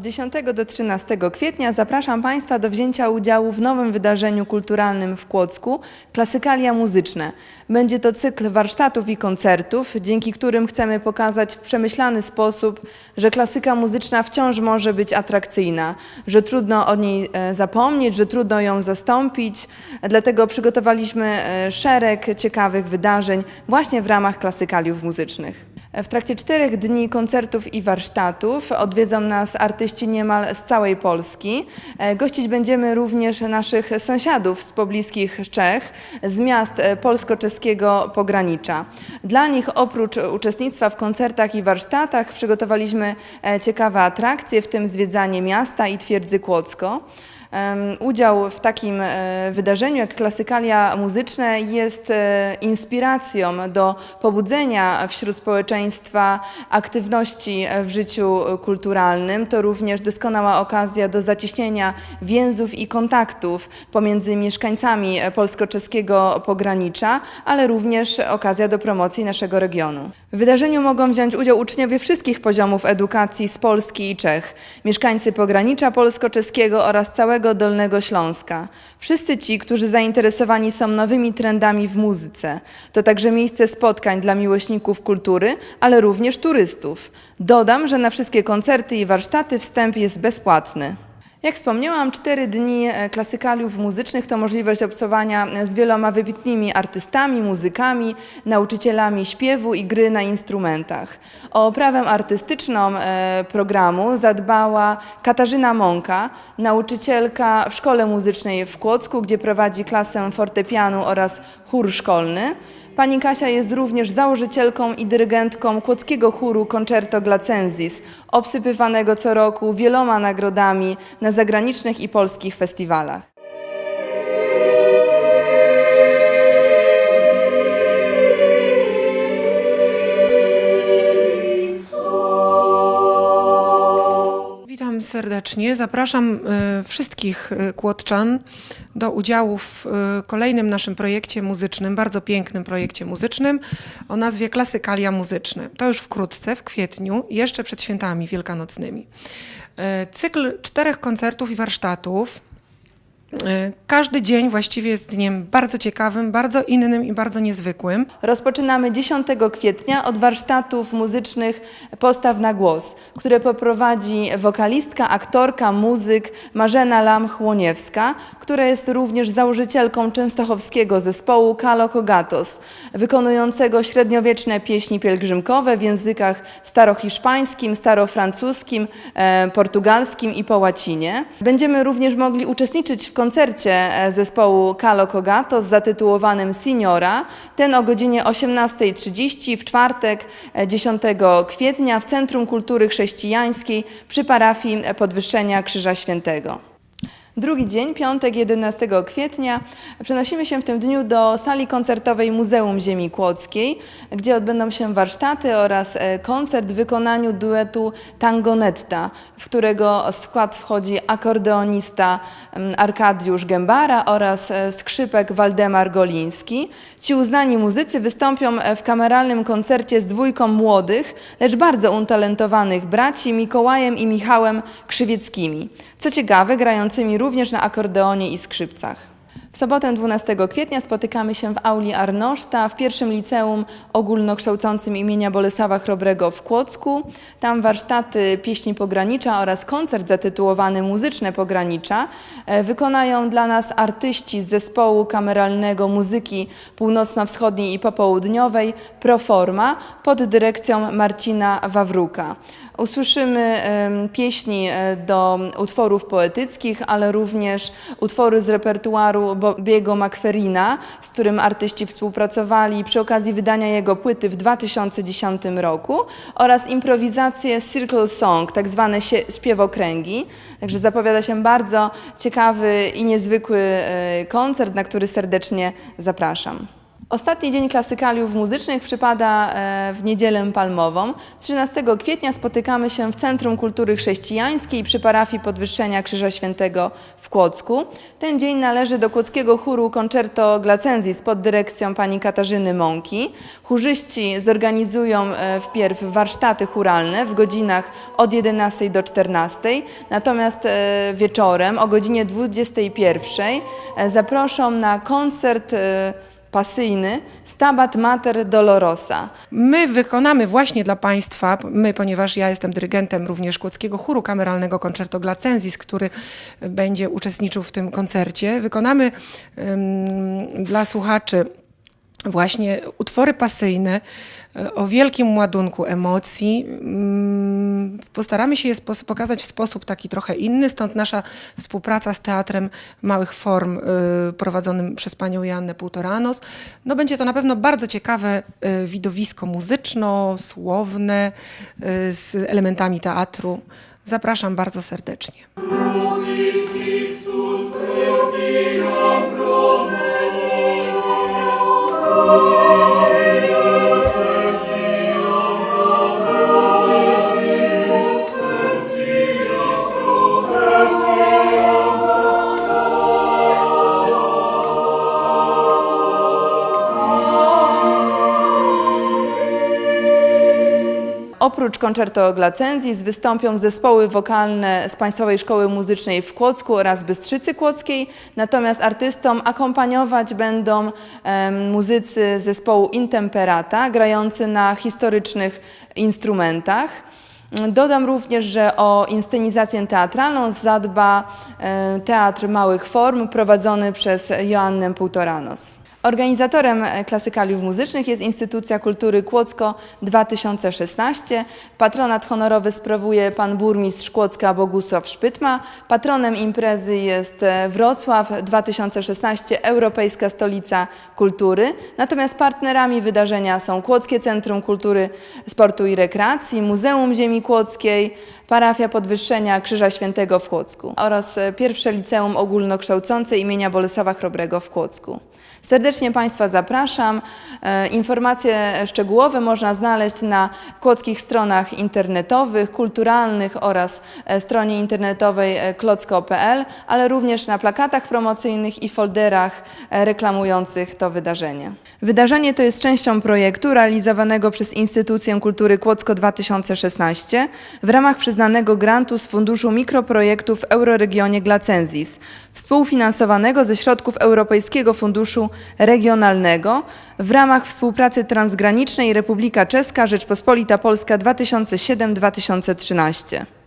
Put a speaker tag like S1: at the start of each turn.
S1: Od 10 do 13 kwietnia zapraszam Państwa do wzięcia udziału w nowym wydarzeniu kulturalnym w Kłodzku Klasykalia Muzyczne. Będzie to cykl warsztatów i koncertów, dzięki którym chcemy pokazać w przemyślany sposób, że klasyka muzyczna wciąż może być atrakcyjna, że trudno o niej e, zapomnieć, że trudno ją zastąpić. Dlatego przygotowaliśmy e, szereg ciekawych wydarzeń właśnie w ramach klasykaliów muzycznych. W trakcie czterech dni koncertów i warsztatów odwiedzą nas artyści niemal z całej Polski. E, Gościć będziemy również naszych sąsiadów z pobliskich Czech, z miast e, polsko-czeskiego pogranicza. Dla nich oprócz uczestnictwa w koncertach i warsztatach przygotowaliśmy e, ciekawe atrakcje, w tym zwiedzanie miasta i twierdzy Kłodzko. Udział w takim e, wydarzeniu jak klasykalia muzyczne jest e, inspiracją do pobudzenia wśród społeczeństwa aktywności w życiu kulturalnym. To również doskonała okazja do zacieśnienia więzów i kontaktów pomiędzy mieszkańcami polsko-czeskiego pogranicza, ale również okazja do promocji naszego regionu. W wydarzeniu mogą wziąć udział uczniowie wszystkich poziomów edukacji z Polski i Czech, mieszkańcy pogranicza polsko-czeskiego oraz całego Dolnego Śląska. Wszyscy ci, którzy zainteresowani są nowymi trendami w muzyce. To także miejsce spotkań dla miłośników kultury, ale również turystów. Dodam, że na wszystkie koncerty i warsztaty wstęp jest bezpłatny. Jak wspomniałam, cztery dni e, klasykaliów muzycznych to możliwość obcowania z wieloma wybitnymi artystami, muzykami, nauczycielami śpiewu i gry na instrumentach. O oprawę artystyczną e, programu zadbała Katarzyna Mąka, nauczycielka w Szkole Muzycznej w Kłodzku, gdzie prowadzi klasę fortepianu oraz chór szkolny. Pani Kasia jest również założycielką i dyrygentką Kłodzkiego Chóru Concerto Glacensis, obsypywanego co roku wieloma nagrodami na zagranicznych i polskich festiwalach.
S2: Serdecznie. Zapraszam e, wszystkich e, kłodczan do udziału w e, kolejnym naszym projekcie muzycznym, bardzo pięknym projekcie muzycznym o nazwie Klasykalia Muzyczne. To już wkrótce, w kwietniu, jeszcze przed świętami wielkanocnymi. Cykl czterech koncertów i warsztatów. E, Każdy dzień właściwie jest dniem bardzo ciekawym, bardzo innym i bardzo niezwykłym.
S1: Rozpoczynamy 10 kwietnia od warsztatów muzycznych Postaw na głos, które poprowadzi wokalistka, aktorka, muzyk Marzena Lam-Chłoniewska, która jest również założycielką częstochowskiego zespołu Kalo Kogatos, wykonującego średniowieczne pieśni pielgrzymkowe w językach starohiszpańskim, starofrancuskim, e, portugalskim i po łacinie. Będziemy również mogli uczestniczyć w koncercie e, zespołu Kalo Kogatos zatytułowanym Signora, ten o godzinie 18.30 w czwartek e, 10 kwietnia w Centrum Kultury Chrześcijańskiej przy parafii Podwyższenia Krzyża Świętego. Drugi dzień, piątek 11 kwietnia, przenosimy się w tym dniu do sali koncertowej Muzeum Ziemi Kłodzkiej, gdzie odbędą się warsztaty oraz e, koncert w wykonaniu duetu Tangonetta, w którego skład wchodzi akordeonista Arkadiusz Gębara oraz e, skrzypek Waldemar Goliński. Ci uznani muzycy wystąpią e, w kameralnym koncercie z dwójką młodych, lecz bardzo utalentowanych braci Mikołajem i Michałem Krzywieckimi. Co ciekawe, grającymi również na akordeonie i skrzypcach. W sobotę 12 kwietnia spotykamy się w auli Arnoszta w pierwszym liceum ogólnokształcącym imienia Bolesława Chrobrego w Kłodzku. Tam warsztaty pieśni pogranicza oraz koncert zatytułowany Muzyczne Pogranicza e, wykonają dla nas artyści z zespołu kameralnego muzyki północno-wschodniej i popołudniowej Proforma pod dyrekcją Marcina Wawruka. Usłyszymy pieśni e, do utworów poetyckich, ale również utwory z repertuaru Bobiego Macferina, z którym artyści współpracowali przy okazji wydania jego płyty w 2010 roku oraz improwizację Circle Song, tak zwane śpiewokręgi. Także zapowiada się bardzo ciekawy i niezwykły e, koncert, na który serdecznie zapraszam. Ostatni dzień klasykaliów muzycznych przypada e, w niedzielę palmową. 13 kwietnia spotykamy się w Centrum Kultury Chrześcijańskiej przy parafii Podwyższenia Krzyża Świętego w Kłodzku. Ten dzień należy do kłodzkiego chóru Concerto Glacenzis pod dyrekcją pani Katarzyny Mąki. Chórzyści zorganizują e, wpierw warsztaty chóralne w godzinach od 11 do 14, natomiast e, wieczorem o godzinie 21 e, zaproszą na koncert pasyjny Stabat Mater Dolorosa.
S2: My wykonamy właśnie dla Państwa, my, ponieważ ja jestem dyrygentem również Kłodzkiego Chóru Kameralnego Concerto Glacenzis, który będzie uczestniczył w tym koncercie, wykonamy dla słuchaczy właśnie utwory pasyjne e, o wielkim ładunku emocji. Mm, Postaramy się je pokazać w sposób taki trochę inny, stąd nasza współpraca z Teatrem Małych Form y, prowadzonym przez panią Joannę Półtoranos. No będzie to na pewno bardzo ciekawe y, widowisko muzyczno-słowne z elementami teatru. Zapraszam bardzo serdecznie.
S1: Oprócz Concerto Glacenzis wystąpią zespoły wokalne z Państwowej Szkoły Muzycznej w Kłodzku oraz Bystrzycy Kłodzkiej, natomiast artystom akompaniować będą muzycy zespołu Intemperata grający na historycznych instrumentach. Dodam również, że o inscenizację teatralną zadba Teatr Małych Form prowadzony przez Joannę Półtoranos. Organizatorem e, klasykaliów muzycznych jest Instytucja Kultury Kłodzko 2016. Patronat honorowy sprawuje pan burmistrz Kłodzka Bogusław Szpytma. Patronem imprezy jest e, Wrocław 2016 Europejska Stolica Kultury. Natomiast partnerami wydarzenia są Kłodzkie Centrum Kultury, Sportu i Rekreacji, Muzeum Ziemi Kłodzkiej, Parafia Podwyższenia Krzyża Świętego w Kłodzku oraz e, pierwsze liceum ogólnokształcące imienia Bolesława Chrobrego w Kłodzku. Serdecznie Państwa zapraszam. E, Informacje szczegółowe można znaleźć na kłodzkich stronach internetowych, kulturalnych oraz e, stronie internetowej klocko.pl, ale również na plakatach promocyjnych i folderach reklamujących to wydarzenie. Wydarzenie to jest częścią projektu realizowanego przez Instytucję Kultury Kłodzko 2016 w ramach przyznanego grantu z Funduszu Mikroprojektów w Euroregionie Glacenzis, współfinansowanego ze środków Europejskiego Funduszu Regionalnego w ramach współpracy transgranicznej Republika Czeska Rzeczpospolita Polska 2007-2013.